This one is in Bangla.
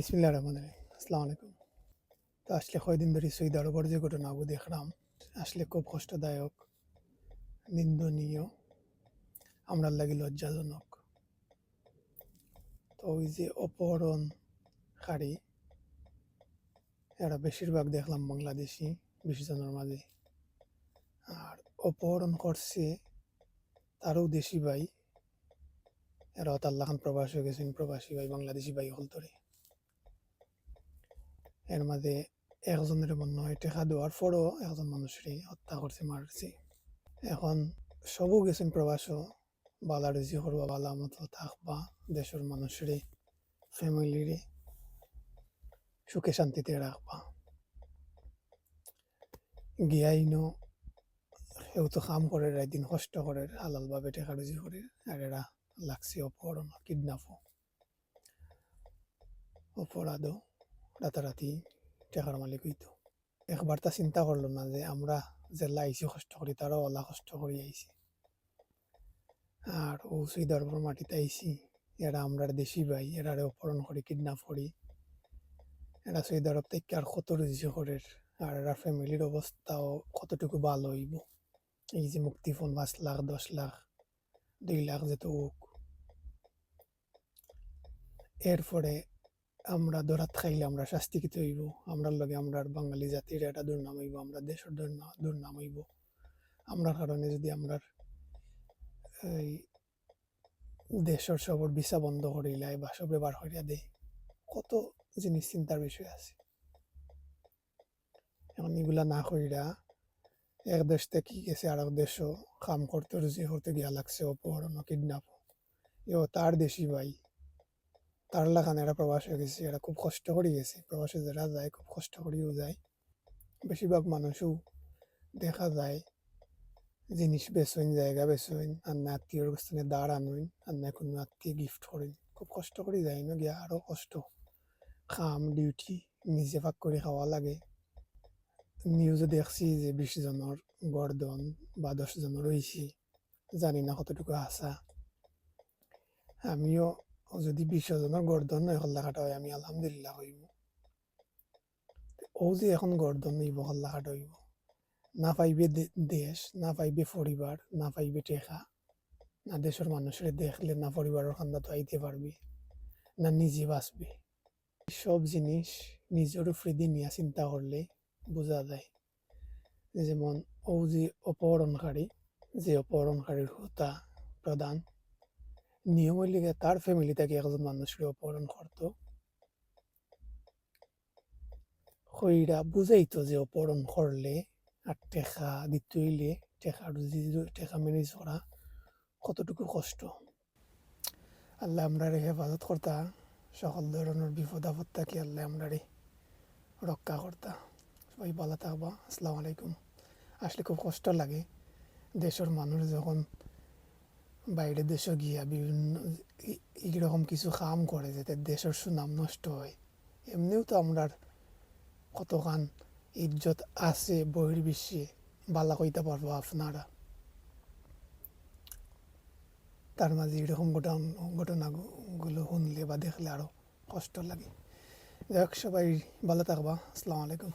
বিসমিল্লা রহমান আসসালামু আলাইকুম। তো আসলে কয়দিন ধরে সৌদি আরবের যে ঘটনাগুলো দেখলাম আসলে খুব কষ্টদায়ক, নিন্দনীয় আমরা লাগি লজ্জাজনক। তো ওই যে অপহরণকারী, এরা বেশিরভাগ দেখলাম বাংলাদেশি, বিশ জনের মাঝে। আর অপহরণ করছে তারও দেশি ভাই এরা তাল্লাখান প্রবাসী গেছেন প্রবাসী ভাই, বাংলাদেশি ভাই হল ধরে এর মাঝে একজনের মনে হয় টেকা দেওয়ার পরও একজন মানুষরে হত্যা করছে, মারছে। এখন সবও গেছেন প্রবাসও। বালা রুজি করবা, বালা মতো থাকবা দেশের মানুষরে ফ্যামিলিরে সুখে শান্তিতে রাখবা। গিয়াইনো কেউ তো কাম করে দিন কষ্ট করে, হালালভাবে টেকা রুজি করে, আর এরা লাগছে অপহরণ কিডন্যাপও অপরাধও। রাতারাতি টাকার মালিক হইতো। একবার তা চিন্তা করল না যে আমরা জেলা আইসি কষ্ট করি, তারাও অলা কষ্ট করি আইসি আর ও সুইদারপুর মাটিতে আইসি এরা আমরা দেশি ভাই এরা অপহরণ করি কিডন্যাপ করি। এরা সুইদ আরব থেকে আর কত রুজি করে আর এরা ফ্যামিলির অবস্থাও কতটুকু ভালো হইব? এই যে মুক্তিপণ পাঁচ লাখ, দশ লাখ, দুই লাখ যেত এরপরে আমরা দরাত খাইলে আমরা শাস্তি কিতে হইব? আমরার লগে আমরার বাঙালি জাতির এটা দুর্নাম হইব, আমরা দেশের দুর্না- দুর্নাম হইব। আমরার কারণে যদি আমরার, এই দেশের সবর ভিসা বন্ধ করিলাই বা সব ব্যবহার করিয়া দেয় কত জিনিস চিন্তার বিষয় আছে। এখন এগুলা না করিয়া এক দেশ থেকে গেছে আর এক দেশও কাম করতে, রুজি করতে গিয়া লাগছে অপহরণ কিডন্যাপ ইও তার দেশি ভাই। তার লাগান এরা প্রবাস গেছে এরা খুব কষ্ট করে গেছে। প্রবাসে যারা যায়, খুব কষ্ট করেও যায়। বেশিরভাগ মানুষও দেখা যায়, জিনিস বেচইন, জায়গা বেচইন, আর না আত্মীয়র স্থানে দাঁড় আনুন আর না কোনো আত্মীয় গিফট করেন। খুব কষ্ট করে যায় না গিয়া আরও কষ্ট। খাম ডিউটি নিজে ভাগ করে খাওয়া লাগে। নিউজে দেখছি যে বিশ জনের গর্দন বা দশ রয়েছে জানি না কতটুকু আসা আমিও যদি বিশ জনের গর্দন নয় হল্লা কাটা হয়, আমি আলহামদুলিল্লাহ হইব। ও যে এখন গর্দন হইব হল্লা কাটা হইব। না পাইবে দেশ, না পাইবে পরিবার, না পাইবে টেকা। না দেশের মানুষের দেখলে, না পরিবারের খান্দা তো আইতে পারবে, না নিজে বাঁচবে। সব জিনিস নিজের দিয়ে নিয়ে চিন্তা করলে বোঝা যায় যেমন ও যে অপহরণকারী, যে অপহরণকারীর হোতা প্রধান নিয়মের লিগে তার ফ্যামিলি থেকে একজন মানুষকে অপহরণ করতো কইরা বুঝাইতো যে অপহরণ করলে আর টেকা দিতে টেকা টেকা ম্যানেজ করা কতটুকু কষ্ট আল্লাহ আমরা হেফাজত করতা সকল ধরনের বিপদ আপদ থাকি আল্লাহ আমরা রক্ষা করতা সবাই ভালো থাকবা আসসালামু আলাইকুম আসলে খুব কষ্ট লাগে দেশের মানুষ যখন বাইরে দেশে গিয়া বিভিন্ন এইরকম কিছু কাম করে যাতে দেশের সুনাম নষ্ট হয়। এমনিও তো আমরা কতখান ইজ্জত আছে বহির্বিশ্বে, বালা কইতে পারব আপনারা। তার মাঝে এরকম ঘটনা ঘটনাগুলো শুনলে বা দেখলে আরও কষ্ট লাগে। যাই হোক সবাই ভালো থাকবা। আসসালামু আলাইকুম।